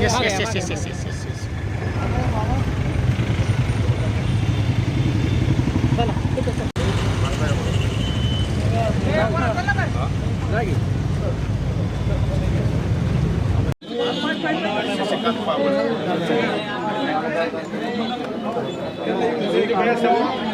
Yes, yes, yes, yes, yes, yes, yes, yes.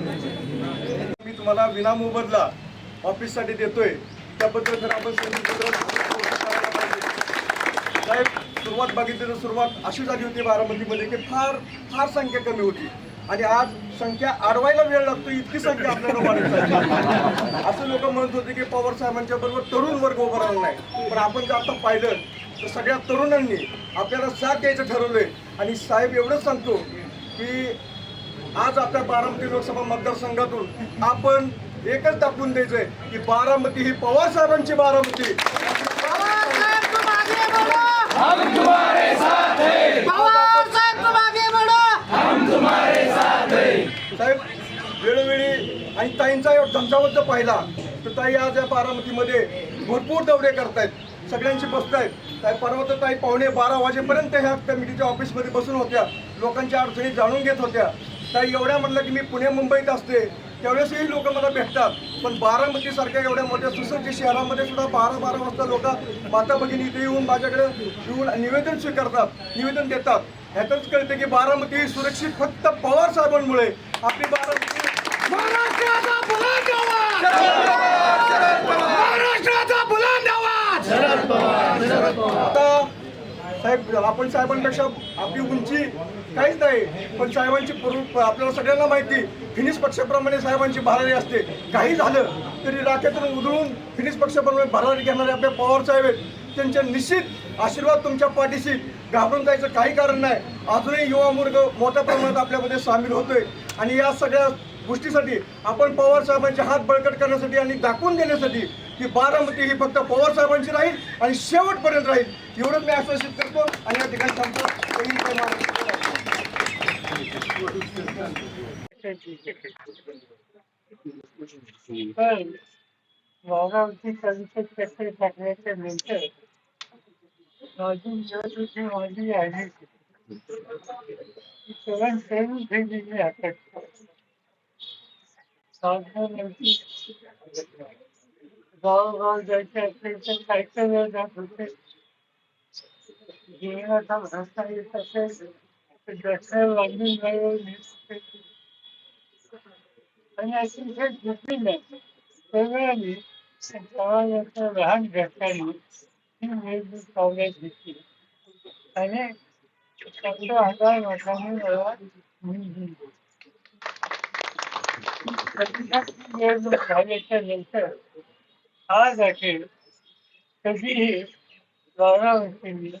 मी तुम्हाला विनामोबदला ऑफिससाठी देतोय. त्याबद्दल जर आपण साहेब सुरुवात बघितली तर सुरुवात अशी झाली होती बारामतीमध्ये की फार फार संख्या कमी होती. आणि आज संख्या आडवायला वेळ लागतो इतकी संख्या आपल्याला वाढत आहे. असं लोक म्हणत होते की पवार साहेबांच्या बरोबर तरुण वर्ग उभा राहिला नाही. पण आपण जर आता पाहिलं तर सगळ्या तरुणांनी आपल्याला साथ द्यायचं ठरवलंय. आणि साहेब एवढंच सांगतो की आज आपल्या बारामती लोकसभा मतदारसंघातून आपण एकच दाखवून द्यायचंय की बारामती ही पवार साहेबांची बारामती. वेळोवेळी आणि ताईंचा झंझावत जर पाहिला. तर ताई आज या बारामतीमध्ये भरपूर दौरे करतायत. सगळ्यांशी बसतायत. ताई परवा तर ताई पावणे बारा वाजेपर्यंत ह्या कमिटीच्या ऑफिसमध्ये बसून होत्या. लोकांच्या अडचणी जाणून घेत होत्या. ताई एवढ्या म्हटलं की मी पुणे मुंबईत असते. त्यावेळेसही लोक मला भेटतात. पण बारामतीसारख्या एवढ्या मोठ्या सुसज्ज शहरामध्ये सुद्धा बारा बारा वाजता लोक माता भगिनी इथे येऊन माझ्याकडे येऊन निवेदन स्वीकारतात निवेदन देतात. ह्यातच कळते की बारामती सुरक्षित फक्त पवार साहेबांमुळे आपली बारामती साहेब आपण साहेबांपेक्षा आपली उंची काहीच नाही पण साहेबांची पूर्व आपल्याला सगळ्यांना माहिती फिनिश पक्षाप्रमाणे साहेबांची भरारी असते. काही झालं तरी राखेतून उधळून फिनिश पक्षाप्रमाणे भरारी घेणारे आपले पवार साहेब आहेत. त्यांचे निश्चित आशीर्वाद तुमच्या पाठीशी. घाबरून जायचं काही कारण नाही. अजूनही युवा मुर्ग मोठ्या प्रमाणात आपल्यामध्ये सामील होतोय. आणि या सगळ्या गोष्टीसाठी आपण पवार साहेबांचे हात बळकट करण्यासाठी आणि दाखवून देण्यासाठी की बारामती ही फक्त पवार साहेबांची राहील आणि शेवटपर्यंत राहील. एवढं मी आश्वासित करतो आणि या ठिकाणी थांबतो कसं नंतर माझी माझी आहे साधनावरती गावोगाव जायचे असेल तर सायकलवर जात होते. Guionetas hasta ir tefes, Göksel Lagmin ve Ölmüş. Anasını tek bütünle, Ömer'i, Sıktavan Yoksa ve Han Göksel'i, bir mevcut kavga etmişti. Hani, Kapıda Hakan Makamı olarak müydü. Kaçacak bir gördüm, kaybetler yoksa. Ağzaki, Kadir, davranmış gibi,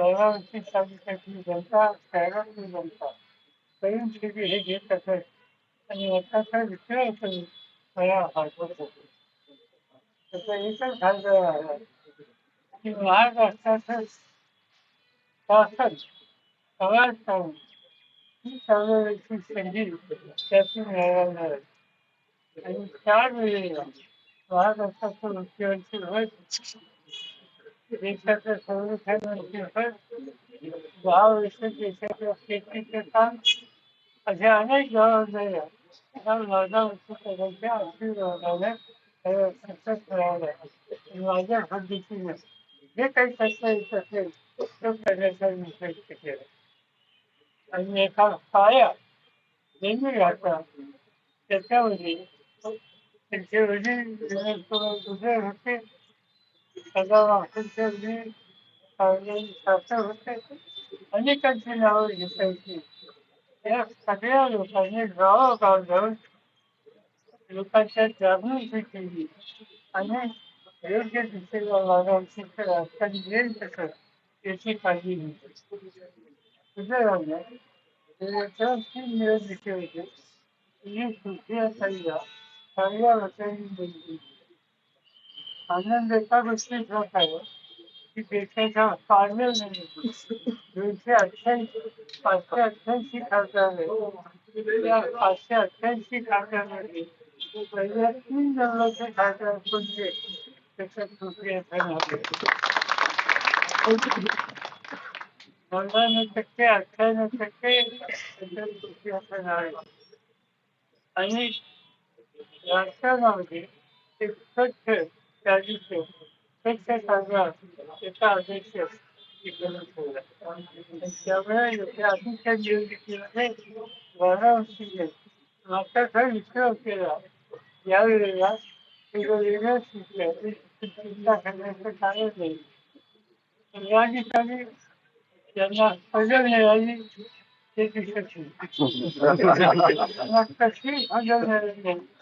गौरवाची तालुक्यातली जनता शहरातली जनता स्वयंसेवी हे घेत असत आणि याचा विचार करून मला हरकत होती त्याचा एकच फायदा की महाराष्ट्राचं शासन समाजकारण ही चालवण्याची संधी त्यातून मिळाली आणि त्यावेळेला महाराष्ट्राचं मुख्यमंत्री होत देशाचं संरक्षण मंत्री होत दहा देशाच्या शेतीचे काम अशा अनेक जबाबदाऱ्या या माझ्या उत्तराच्या आशीर्वादाने सक्सेस मिळाल्या आणि माझ्या पद्धतीने जे काही करता येत असेल तो करण्याचा विषय केला आणि एका पाया नेहमी राहता त्याच्यामध्ये त्यांचे वडील दुसरे होते सदा वाहनचे वडील होते अनेकांची नावं घेतायची या सगळ्या लोकांनी गावोगाव जाऊन लोकांच्या जागृती केली आणि योग्य दिशेला लागायची तर आजकाल येईल कसं याची काळजी घेतली तुझ्या गेल्या तीन दिवस दिसे होते ही सुखिया साईला चांगल्या लोकांनी बोलली Annem bekar başına icra kaybı. Bir bekar kaybı. Farmı önemliydi. Görüntü erken, başka erken şey kazanır. Ya başka erken şey kazanır. Öğretmenin de öyle kazanır. Şey. Teşekkür ederim. Ondan öteki erken öteki hani teşekkür ederim. Hani yaşlanmadı. Çok kötü. एक स्वच्छ चारित्र्य स्वच्छ साजरा याचा आदेश ठेवला त्यामुळे लोक आधीच्या निवडणुकीमध्ये वाराणसी मागचा विचार केला यावेळेला वेगवेगळ्या चिंता करण्याचं कारण नाही या ठिकाणी त्यांना पदं मिळाली ते दिसत नाही कशी पदं मिळाली नाही पण पदाधिकाऱ्यांना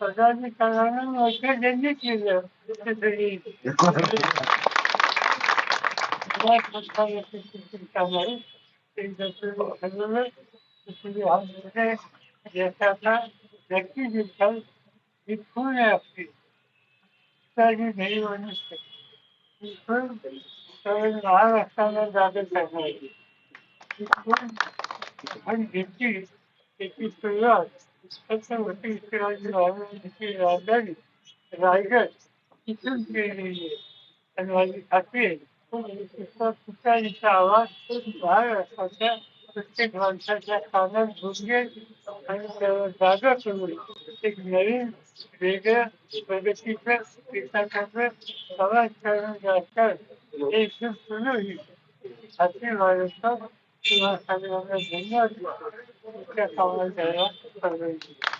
özellikle kanalın öte cennet geliyor. Söyleyeyim. Bunlar kutlar yetiştik insanları. Sözünün kızını Hüsnü Hazretleri yaşarsa bir kız bir kuyla yaptı. Güzel bir beyi ölmüştü. Bir kuy, söyledim ağır akşamdan darbe sarmaydı. Bir kuy, hani ciddi, ciddi suyu açtı. आहे आणि माझी खात्री आहे तुतारीचा आवाज महाराष्ट्राच्या प्रत्येक माणसाच्या कानात घुसले आणि त्याला जागा करून एक नवीन वेगळं प्रगतीचं विकासाचं समाजकारण राजकारण हे इथून सुरू होईल अशी महाराष्ट्र किंवा सगळ्यांना धन्यवाद 这条文的前身是。